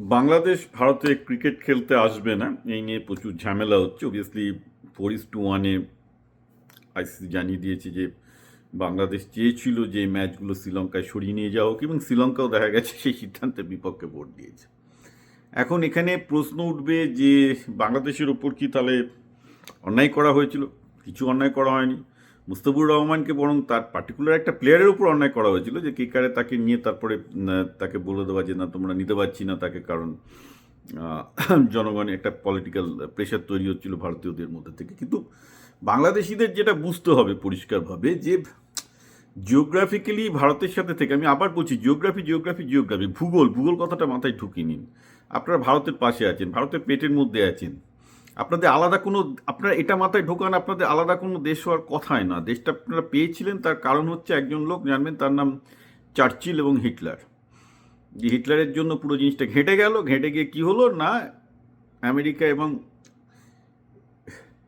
বাংলাদেশ ভারতে ক্রিকেট খেলতে আসবে না, এই নিয়ে প্রচুর ঝামেলা হচ্ছে। অবভিয়াসলি ফোর ইস টু ওয়ানে আইসিসি জানিয়ে দিয়েছে যে বাংলাদেশ চেয়েছিল যে ম্যাচগুলো শ্রীলঙ্কায় সরিয়ে নিয়ে যাওয়া হোক এবং শ্রীলঙ্কাও দেখা গেছে সেই সিদ্ধান্তের বিপক্ষে ভোট দিয়েছে। এখন এখানে প্রশ্ন উঠবে যে বাংলাদেশের ওপর কি তাহলে অন্যায় করা হয়েছিল? কিছু অন্যায় করা হয়নি। মুস্তাফুর রহমানকে বরং তার পার্টিকুলার একটা প্লেয়ারের উপর অন্যায় করা হয়েছিল যে কিকারে তাকে নিয়ে তারপরে তাকে বলে দেওয়া যে, না, তোমরা নিতে পারছি না তাকে কারণ জনগণে একটা পলিটিক্যাল প্রেশার তৈরি হচ্ছিল ভারতীয়দের মধ্যে থেকে। কিন্তু বাংলাদেশিদের যেটা বুঝতে হবে পরিষ্কারভাবে যে জিওগ্রাফিক্যালি ভারতের সাথে থেকে, আমি আবার বলছি জিওগ্রাফি জিওগ্রাফি জিওগ্রাফি ভূগোল ভূগোল কথাটা মাথায় ঢুকিয়ে নিন। আপনারা ভারতের পাশে আছেন, ভারতের পেটের মধ্যে আছেন। আপনাদের আলাদা কোনো, আপনারা এটা মাথায় ঢোকান, আপনাদের আলাদা কোনো দেশ হওয়ার কথাই না। দেশটা আপনারা পেয়েছিলেন, তার কারণ হচ্ছে একজন লোক, জানবেন তার নাম চার্চিল এবং হিটলার। যে হিটলারের জন্য পুরো জিনিসটা ঘেঁটে গেল, ঘেঁটে গিয়ে কী হলো? না, আমেরিকা এবং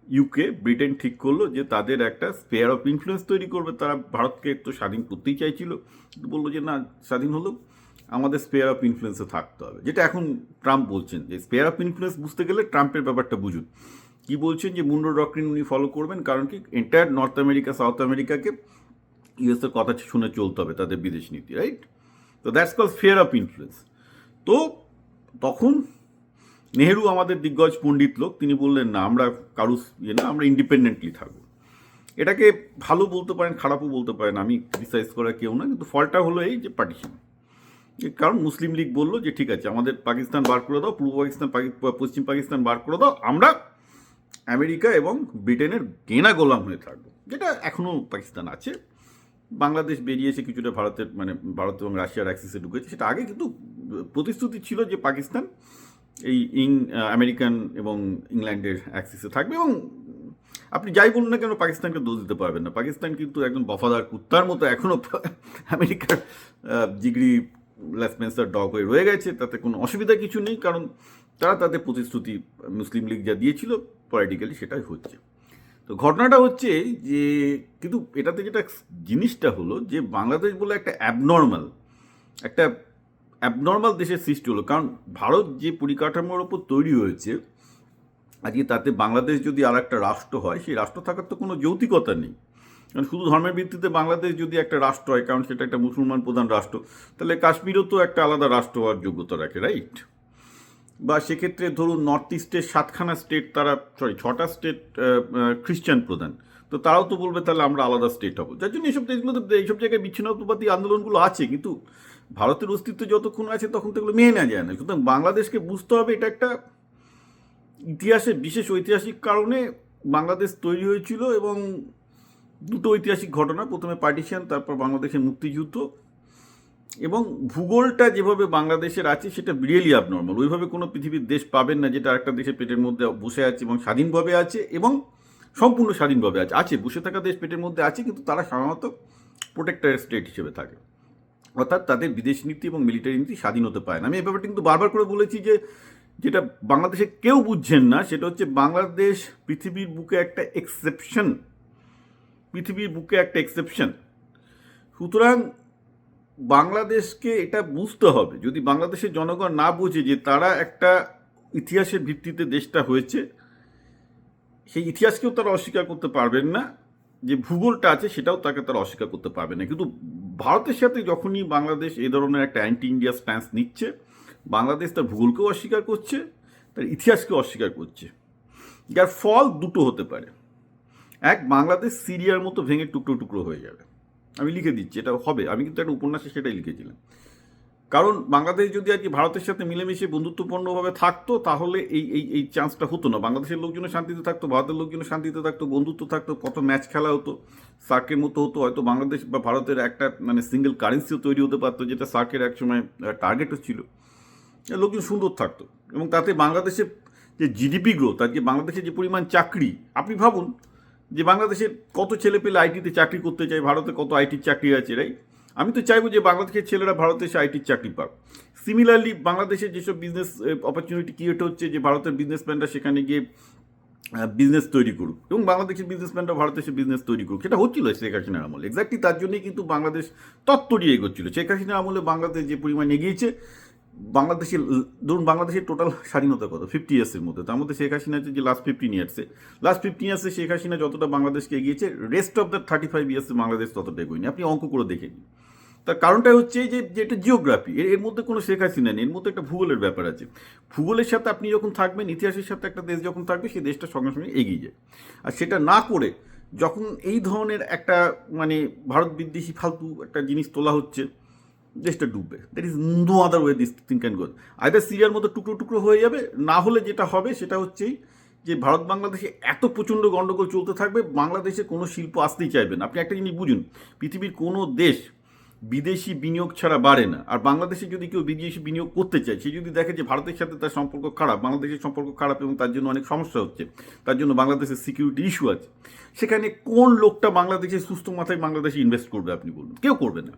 ইউকে ব্রিটেন ঠিক করল যে তাদের একটা স্পেয়ার অফ ইনফ্লুয়েন্স তৈরি করবে। তারা ভারতকে তো স্বাধীন করতেই চাইছিল। বলল যে, না, স্বাধীন হলো। আমাদের স্পেয়ার অফ ইনফ্লুয়েন্সে থাকতে হবে। যেটা এখন ট্রাম্প বলছেন যে স্পেয়ার অফ ইনফ্লুয়েন্স বুঝতে গেলে ট্রাম্পের ব্যাপারটা বুঝুন। কি বলছেন যে, মুন্ডো ডক্টরিন উনি ফলো করবেন? কারণ কি এন্টায়ার নর্থ আমেরিকা সাউথ আমেরিকাকে ইউএসের কথা শুনে চলতে হবে তাদের বিদেশ নীতি রাইট তো that's call sphere of influence তো তখন নেহেরু আমাদের দিগ্গজ পণ্ডিত লোক, তিনি বললেন, না, আমরা কারু ইয়ে না, আমরা ইন্ডিপেন্ডেন্টলি থাকব। এটাকে ভালো বলতে পারেন, খারাপও বলতে পারেন, আমি ক্রিটিসাইজ করা কেউ না, কিন্তু ফলটা হলো এই যে পার্টিশন কারণ মুসলিম লীগ বলল যে ঠিক আছে আমাদের পাকিস্তান বার করে দাও পূর্ব পাকিস্তান পাকি- পশ্চিম পাকিস্তান বার করে দাও আমরা আমেরিকা এবং ব্রিটেনের গেনা গোলাম হয়ে থাকব। যেটা এখনও পাকিস্তান আছে। বাংলাদেশ বেরিয়েছে কিছুটা ভারতের মানে ভারত এবং রাশিয়ার অ্যাক্সিসে ঢুকেছে। সেটা আগে কিন্তু প্রতিশ্রুতি ছিল যে পাকিস্তান এই ইং আমেরিকান এবং ইংল্যান্ডের অ্যাক্সিসে থাকবে এবং আপনি যাই বলুন না কেন পাকিস্তানকে দোষ দিতে পারবেন না। পাকিস্তান কিন্তু একদম বফাদার কুত্তার মতো এখনও আমেরিকার আহ, জিগরি লেসপেন্সার ডগ হয়ে রয়ে গেছে, তাতে কোনো অসুবিধা কিছু নেই, কারণ তারা তাদের প্রতিশ্রুতি মুসলিম লীগ যা দিয়েছিল, পলিটিক্যালি সেটাই হচ্ছে। তো ঘটনাটা হচ্ছে যে, কিন্তু এটাতে যেটা জিনিসটা হলো যে, বাংলাদেশ বলে একটা অ্যাবনর্মাল একটা অ্যাবনর্মাল দেশের সৃষ্টি হলো, কারণ ভারত যে পরিকাঠামোর ওপর তৈরি হয়েছে, আজকে তাতে বাংলাদেশ যদি আর একটা রাষ্ট্র হয়, সেই রাষ্ট্র থাকার তো কোনো যৌতিকতা নেই। কারণ শুধু ধর্মের ভিত্তিতে বাংলাদেশ যদি একটা রাষ্ট্র হয়, কারণ সেটা একটা মুসলমান প্রধান রাষ্ট্র, তাহলে কাশ্মীরও তো একটা আলাদা রাষ্ট্র হওয়ার যোগ্যতা রাখে রাইট বা সেক্ষেত্রে ধরুন নর্থ ইস্টের সাতখানা স্টেট তারা সরি ছটা স্টেট খ্রিস্টান প্রধান, তো তারাও তো বলবে তাহলে আমরা আলাদা স্টেট হব। যার জন্য এইসব দেশগুলোতে, এইসব জায়গায় বিচ্ছিন্নতাবাদী আন্দোলনগুলো আছে, কিন্তু ভারতের অস্তিত্ব যতক্ষণ আছে তখন তো এগুলো মেনে নেওয়া যায় না। সুতরাং বাংলাদেশকে বুঝতে হবে এটা একটা ইতিহাসে বিশেষ ঐতিহাসিক কারণে বাংলাদেশ তৈরি হয়েছিল এবং দুটো ঐতিহাসিক ঘটনা, প্রথমে পার্টিশন তারপর বাংলাদেশের মুক্তিযুদ্ধ। এবং ভূগোলটা যেভাবে বাংলাদেশের আছে, সেটা রিয়েলি abnormal ওইভাবে কোনো পৃথিবীর দেশ পাবেন না যেটা একটা দেশের পেটের মধ্যে বসে আছে এবং স্বাধীনভাবে আছে এবং সম্পূর্ণ স্বাধীনভাবে আছে। আছে, বসে থাকা দেশ পেটের মধ্যে আছে, কিন্তু তারা সাধারণত প্রোটেক্টার স্টেট হিসেবে থাকে। অর্থাৎ তাদের বিদেশ নীতি এবং মিলিটারি নীতি স্বাধীন হতে পারে না। আমি এই ব্যাপারটা কিন্তু বারবার করে বলেছি যে, যেটা বাংলাদেশে কেউ বুঝছেন না, সেটা হচ্ছে বাংলাদেশ পৃথিবীর বুকে একটা এক্সেপশন পৃথিবীর বুকে একটা এক্সেপশন সুতরাং বাংলাদেশকে এটা বুঝতে হবে। যদি বাংলাদেশের জনগণ না বোঝে যে তারা একটা ইতিহাসের ভিত্তিতে দেশটা হয়েছে, সেই ইতিহাসকেও তারা অস্বীকার করতে পারবেন না। যে ভূগোলটা আছে সেটাও তাকে তারা অস্বীকার করতে পারবে না। কিন্তু ভারতের সাথে যখনই বাংলাদেশ এই ধরনের একটা অ্যান্টি ইন্ডিয়া স্ট্যান্স নিচ্ছে, বাংলাদেশ তার ভূগোলকেও অস্বীকার করছে, তার ইতিহাসকেও অস্বীকার করছে। যার ফল দুটো হতে পারে। এক বাংলাদেশ সিরিয়ার মতো ভেঙে টুকরো টুকরো হয়ে যাবে। আমি লিখে দিচ্ছি, এটা হবে। আমি কিন্তু একটা উপন্যাসে সেটাই লিখেছিলাম। কারণ বাংলাদেশ যদি আজকে ভারতের সাথে মিলেমিশে বন্ধুত্বপূর্ণভাবে থাকতো, তাহলে এই এই এই চান্সটা হতো না। বাংলাদেশের লোকজনও শান্তিতে থাকতো, ভারতের লোকজনও শান্তিতে থাকতো, বন্ধুত্ব থাকতো কত ম্যাচ খেলা হতো, সার্কের মতো হতো, হয়তো বাংলাদেশ বা ভারতের একটা মানে সিঙ্গেল কারেন্সিও তৈরি হতে পারতো, যেটা সার্কের একসময় টার্গেটও ছিল। লোকজন সুন্দর থাকতো। এবং তাতে বাংলাদেশের যে জিডিপি গ্রোথ আজকে বাংলাদেশের যে পরিমাণ চাকরি, আপনি ভাবুন যে বাংলাদেশের কত ছেলে পেলে আইটিতে চাকরি করতে চায়, ভারতে কত আইটির চাকরি আছে রাই আমি তো চাইব যে বাংলাদেশের ছেলেরা ভারতে এসে আইটির চাকরি পাক। সিমিলারলি বাংলাদেশের যেসব বিজনেস অপরচুনিটি ক্রিয়েট হচ্ছে, যে ভারতের বিজনেসম্যানরা সেখানে গিয়ে বিজনেস তৈরি করুক এবং বাংলাদেশের বিজনেসম্যানরা ভারতে এসে বিজনেস তৈরি করুক। সেটা হচ্ছিল শেখ হাসিনার আমলে। এক্স্যাক্টলি তার জন্যই কিন্তু বাংলাদেশ তত্ত্বরিয়ে এগোচ্ছিল। শেখ হাসিনার আমলে বাংলাদেশ যে পরিমাণ এগিয়েছে বাংলাদেশের ধরুন বাংলাদেশের টোটাল স্বাধীনতা কত ফিফটি ইয়ার্সের মধ্যে। তার মধ্যে শেখ হাসিনা যে লাস্ট ফিফটিন ইয়ার্সে লাস্ট ফিফটিন ইয়ার্সে শেখ হাসিনা যতটা বাংলাদেশকে এগিয়েছে rest of the thirty five ইয়ার্সে Bangladesh ততটা এগোয়নি। আপনি অঙ্ক করে দেখে নিন। তার কারণটা হচ্ছে যে যেটা জিওগ্রাফি এর এর মধ্যে কোনো শেখ হাসিনা নেই। এর মধ্যে একটা ভূগোলের ব্যাপার আছে। ভূগোলের সাথে আপনি যখন থাকবেন, ইতিহাসের সাথে একটা দেশ যখন থাকবে সেই দেশটা সঙ্গে সঙ্গে এগিয়ে যায়। আর সেটা না করে যখন এই ধরনের একটা মানে ভারত বিদ্বেষী ফালতু একটা জিনিস তোলা হচ্ছে দেশটা ডুববে that is no other way this thing can go either সিরিয়ার মতো টুকরো টুকরো হয়ে যাবে, না হলে যেটা হবে সেটা হচ্ছেই যে ভারত বাংলাদেশে এত প্রচণ্ড গণ্ডগোল চলতে থাকবে, বাংলাদেশে কোনো শিল্প আসতেই চাইবে না। আপনি একটা জিনিস বুঝুন, পৃথিবীর কোনো দেশ বিদেশি বিনিয়োগ ছাড়া বাড়ে না। আর বাংলাদেশে যদি কেউ বিদেশি বিনিয়োগ করতে চায়, সে যদি দেখে যে ভারতের সাথে তার সম্পর্ক খারাপ, বাংলাদেশের সম্পর্ক খারাপ এবং তার জন্য অনেক সমস্যা হচ্ছে, তার জন্য বাংলাদেশের সিকিউরিটি ইস্যু আছে, সেখানে কোন লোকটা বাংলাদেশে সুস্থ মাথায় বাংলাদেশে ইনভেস্ট করবে আপনি বলুন? কেউ করবে না।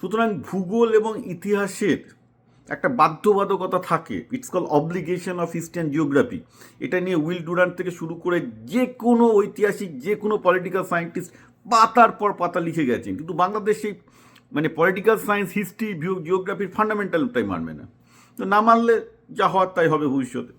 সুতরাং ভূগোল এবং ইতিহাসের একটা বাধ্যবাধকতা থাকে। It's call obligation of eastern geography এটা নিয়ে উইল ডুরান্ট থেকে শুরু করে যে কোনো ঐতিহাসিক, যে কোনো পলিটিক্যাল সায়েন্টিস্ট পাতার পর পাতা লিখে গেছেন। কিন্তু বাংলাদেশ মানে পলিটিক্যাল সায়েন্স হিস্ট্রি জিওগ্রাফির ফান্ডামেন্টালটাই মানবে না। তো না মানলে যা হওয়ার তাই হবে ভবিষ্যতে।